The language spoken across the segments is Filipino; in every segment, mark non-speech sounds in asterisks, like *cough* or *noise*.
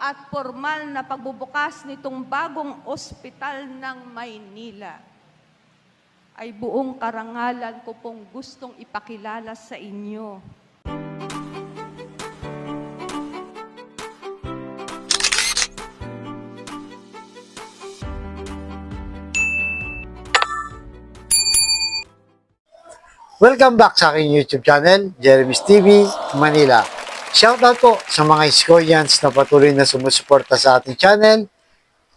at formal na pagbubukas nitong bagong ospital ng Maynila ay buong karangalan ko pong gustong ipakilala sa inyo. Welcome back sa aking YouTube channel, Jeremy's TV, Manila. Shoutout po sa mga Iskoyans na patuloy na sumusuporta sa ating channel.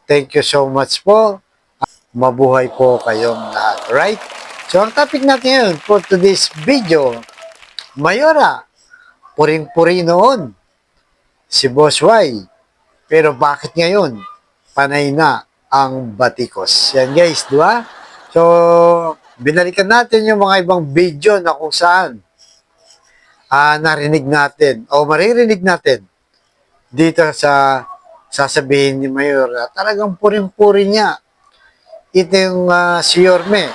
Thank you so much po. Mabuhay po kayong lahat, right? So, ang topic natin ngayon for today's video, Mayora, puring-puri noon, si Boss Y. Pero bakit ngayon, panay na ang batikos? Yan guys, di ba? So, binalikan natin yung mga ibang video na kung saan ah, narinig natin o maririnig natin dito sa sasabihin ni Mayor na talagang puring-puri niya. Ito yung ah, si Yorme.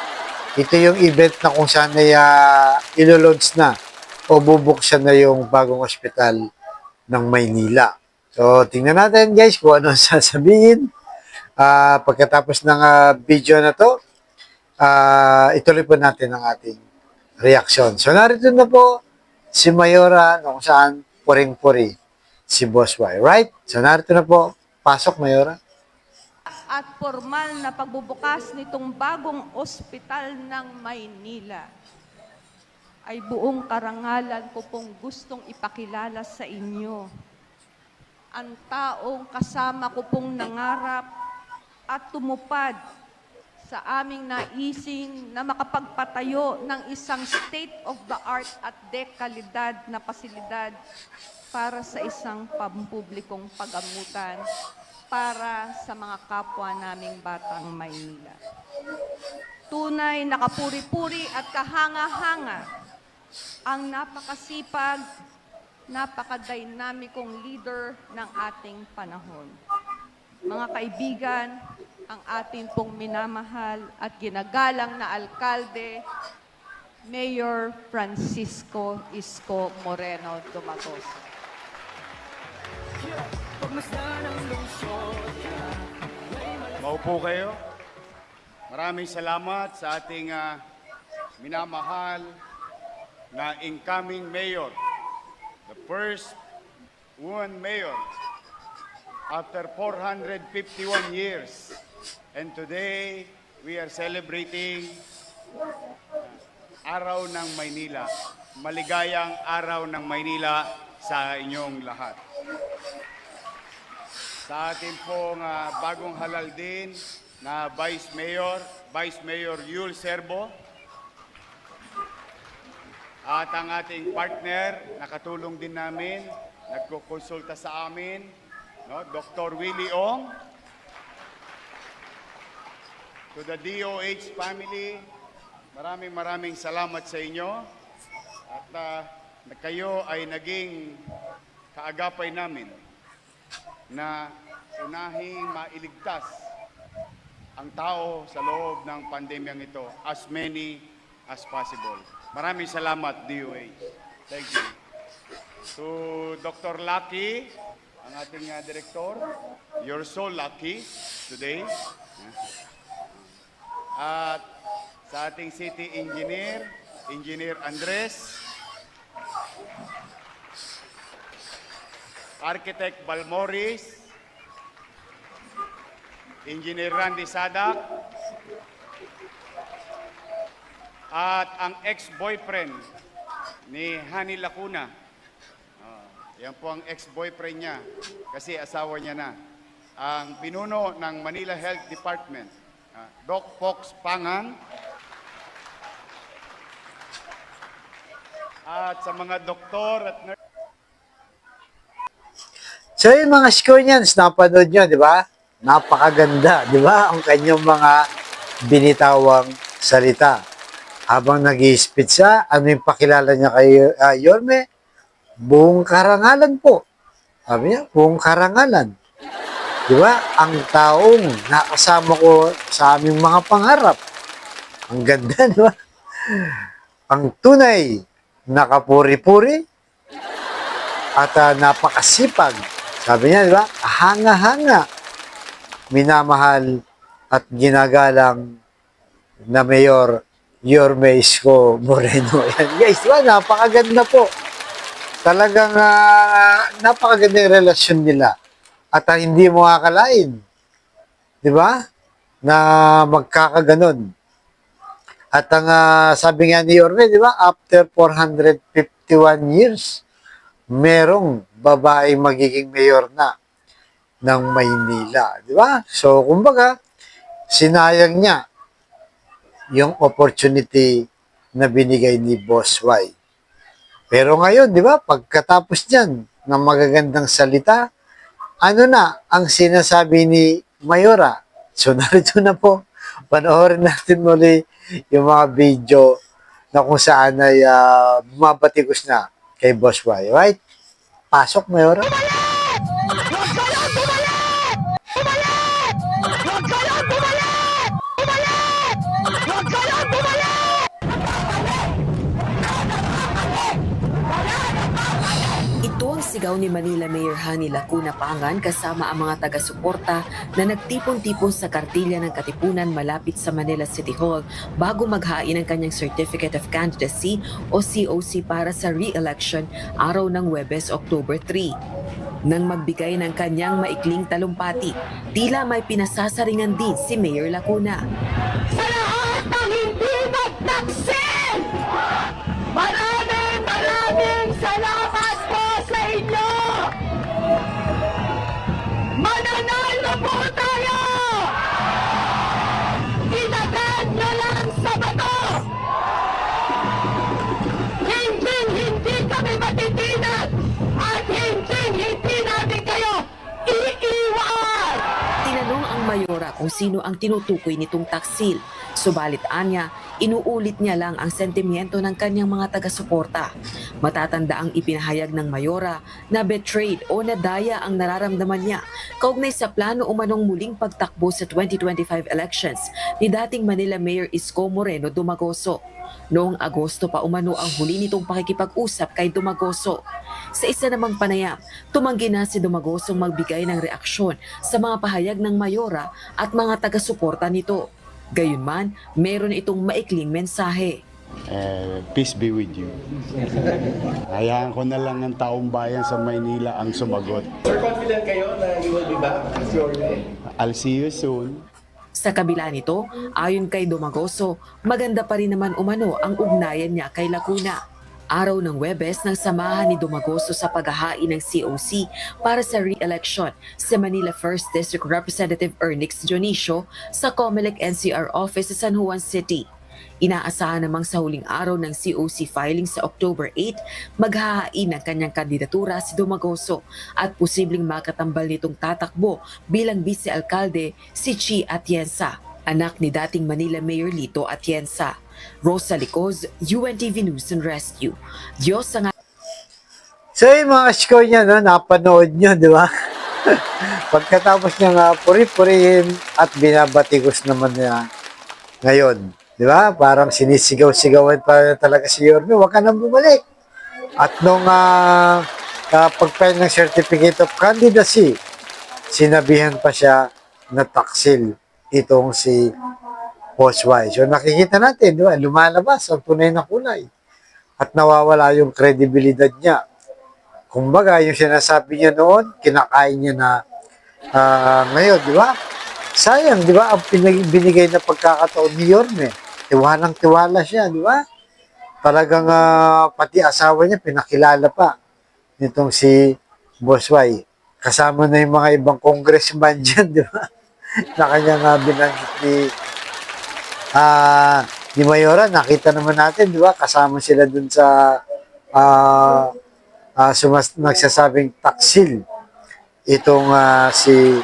Ito yung event na kung saan ay uh, ilo-launch na o bubuksan na yung bagong ospital ng Maynila. So, tingnan natin guys kung ano *laughs* sasabihin. Ah, pagkatapos ng ah, video na to, ah ituloy po natin ang ating reaksyon. So, narito na po si Mayora na kung saan puring-puri si Boss Y. Right? So, narito na po. Pasok, Mayora. At formal na pagbubukas nitong bagong ospital ng Maynila ay buong karangalan ko pong gustong ipakilala sa inyo. Ang taong kasama ko pong nangarap at tumupad sa aming naising na makapagpatayo ng isang state-of-the-art at dekalidad na pasilidad para sa isang pampublikong pagamutan para sa mga kapwa naming batang Maynila. Tunay nakapuri-puri at kahanga-hanga ang napakasipag, napakadynamikong leader ng ating panahon. Mga kaibigan, ang ating pong minamahal at ginagalang na alkalde, Mayor Francisco Isko Moreno Dumatos. Maupo kayo. Maraming salamat sa ating ah, minamahal na incoming mayor. The first woman mayor after 451 years. And today, we are celebrating Araw ng Maynila. Maligayang Araw ng Maynila sa inyong lahat sa ating pong ah, bagong halal din na Vice Mayor, Vice Mayor Yul Serbo. At ang ating partner, nakatulong din namin, nagkukonsulta sa amin, no, Dr. Willie Ong. To the DOH family, maraming maraming salamat sa inyo. At na kayo ay naging kaagapay namin na unahing mailigtas ang tao sa loob ng pandemyang ito as many as possible. Maraming salamat, DOH. Thank you. To Dr. Lucky, ang ating uh, director, you're so lucky today. At sa ating city engineer, Engineer Andres, Architect Balmoris, Engineer Randy Sadak, at ang ex-boyfriend ni Hani Lacuna. Ah, yan po ang ex-boyfriend niya kasi asawa niya na. Ang pinuno ng Manila Health Department, Doc Fox Pangan, at sa mga doktor at nurse, So, yung mga Iskoyans, napanood nyo, di ba? Napakaganda, di ba? Ang kanyang mga binitawang salita. Habang nag speech siya, ano yung pakilala niya kay uh, Yorme? Buong karangalan po. Sabi niya, buong karangalan. Di ba? Ang taong nakasama ko sa aming mga pangarap. Ang ganda, *laughs* di ba? Ang tunay, nakapuri-puri, at ah, napakasipag Sabi niya, di ba? Hanga-hanga. Minamahal at ginagalang na Mayor Yorme Isko Moreno. *laughs* Yan guys, di ba? Napakaganda po. Talagang ah, napakaganda yung relasyon nila. At hindi mo akalain. Di ba? Na magkakaganon. At ang ah, sabi nga ni Yorme, di ba? After 451 years, merong babae magiging mayor na ng Maynila. Di ba? So, kumbaga, sinayang niya yung opportunity na binigay ni Boss Y. Pero ngayon, di ba, pagkatapos niyan ng magagandang salita, ano na ang sinasabi ni Mayora? So, *laughs* narito na po. Panoorin natin muli yung mga video na kung saan ay uh, bumabatikos na kay Boss Y. Right? Pasok, Mayora. Ito ang sigaw ni Manila Mayor Hani Lacuna Pangan kasama ang mga taga-suporta na nagtipon-tipon sa kartilya ng Katipunan malapit sa Manila City Hall bago maghain ng kanyang Certificate of Candidacy o COC para sa re-election araw ng Webes, October 3. Nang magbigay ng kanyang maikling talumpati, tila may pinasasaringan din si Mayor Lacuna. Kung sino ang tinutukoy nitong taksil. Subalit anya, inuulit niya lang ang sentimiento ng kanyang mga taga-suporta. Matatanda ang ipinahayag ng mayora na betrayed o nadaya ang nararamdaman niya kaugnay sa plano umanong muling pagtakbo sa 2025 elections ni dating Manila Mayor Isko Moreno Dumagoso. Noong Agosto pa umano ang huli nitong pakikipag-usap kay Dumagoso. Sa isa namang panayam, tumanggi na si Dumagosong magbigay ng reaksyon sa mga pahayag ng mayora at mga taga-suporta nito. Gayunman, meron itong maikling mensahe. Eh, peace be with you. Hayaan ko na lang ng taong bayan sa Maynila ang sumagot. Sir, confident kayo na you will be back as your? I'll see you soon. Sa kabila nito, ayon kay Dumagoso, maganda pa rin naman umano ang ugnayan niya kay Lacuna. Araw ng Webes nang samahan ni Dumagoso sa paghahain ng COC para sa re-election sa Manila 1st District Representative Ernix Dionisio sa Comelec NCR office sa San Juan City. Inaasahan namang sa huling araw ng COC filing sa October 8, maghahain ng kanyang kandidatura si Dumagoso at posibleng makatambal nitong tatakbo bilang vice-alkalde si Chi Atienza, anak ni dating Manila Mayor Lito Atienza. Rosa Licoz, UNTV News and Rescue. Diyos ang So yung mga score niya, no, napanood nyo, di ba? *laughs* Pagkatapos niya nga puri-purihin at binabatikos naman niya ngayon. Di ba? Parang sinisigaw-sigawan pa talaga si Yorme, huwag ka nang bumalik. At nung uh, pagpail ng Certificate of Candidacy, sinabihan pa siya na taksil itong si Y. So nakikita natin, di ba? Lumalabas ang tunay na kulay. At nawawala yung kredibilidad niya. Kumbaga, yung sinasabi niya noon, kinakain niya na ah, ngayon, di ba? Sayang, di ba? Ang binigay na pagkakataon ni Yorme. Tiwalang tiwala siya, di ba? Talagang ah, pati asawa niya, pinakilala pa nitong si Boss. Kasama na yung mga ibang congressman *laughs* dyan, di ba? na kanya nga binanggit ni ah ni Mayora, nakita naman natin, di ba? Kasama sila dun sa ah ah, sumas, nagsasabing taksil itong ah, si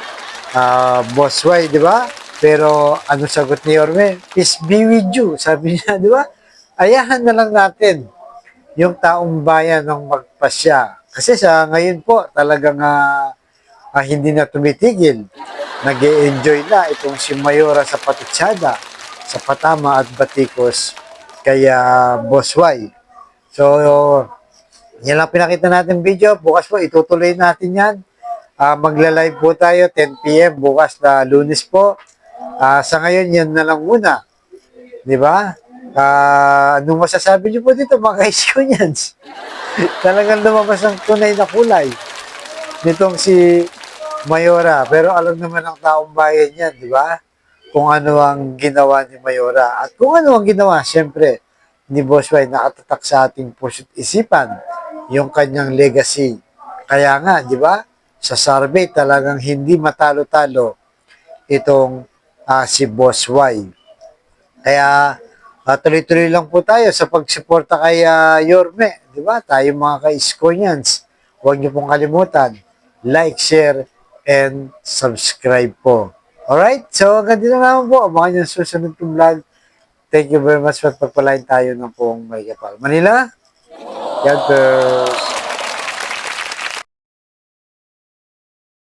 ah, Boss Y, di ba? Pero ano sagot ni Orme? Peace be with you, sabi niya, di ba? Ayahan na lang natin yung taong bayan ng magpasya. Kasi sa ngayon po, talagang ah, ah, hindi na tumitigil. nag enjoy na itong si Mayora sa Patutsada, sa Patama at Batikos, kaya Boss Y. So, yan lang pinakita natin video. Bukas po, itutuloy natin yan. Ah, magla-live po tayo 10 p.m. bukas na lunes po. Ah, sa ngayon, yan na lang muna. Di ba? Ah, anong masasabi niyo po dito mga *laughs* ka-Iskonians? Talagang lumabas ang tunay na kulay nitong si Mayora. Pero alam naman ng taong bayan yan, di ba? Kung ano ang ginawa ni Mayora. At kung ano ang ginawa, siyempre, ni Boss Y nakatatak sa ating puso't isipan yung kanyang legacy. Kaya nga, di ba? Sa survey talagang hindi matalo-talo itong ah, si Boss Y. Kaya ah, tuloy-tuloy lang po tayo sa pagsuporta kay ah, Yorme. Di ba? Tayo mga ka-Iskonians. Huwag niyo pong kalimutan. Like, share, and subscribe po. Alright? So, hanggang dito na naman po. Abangan ang susunod kong vlog. Thank you very much for pagpalain tayo ng pong kapal. Manila? God bless.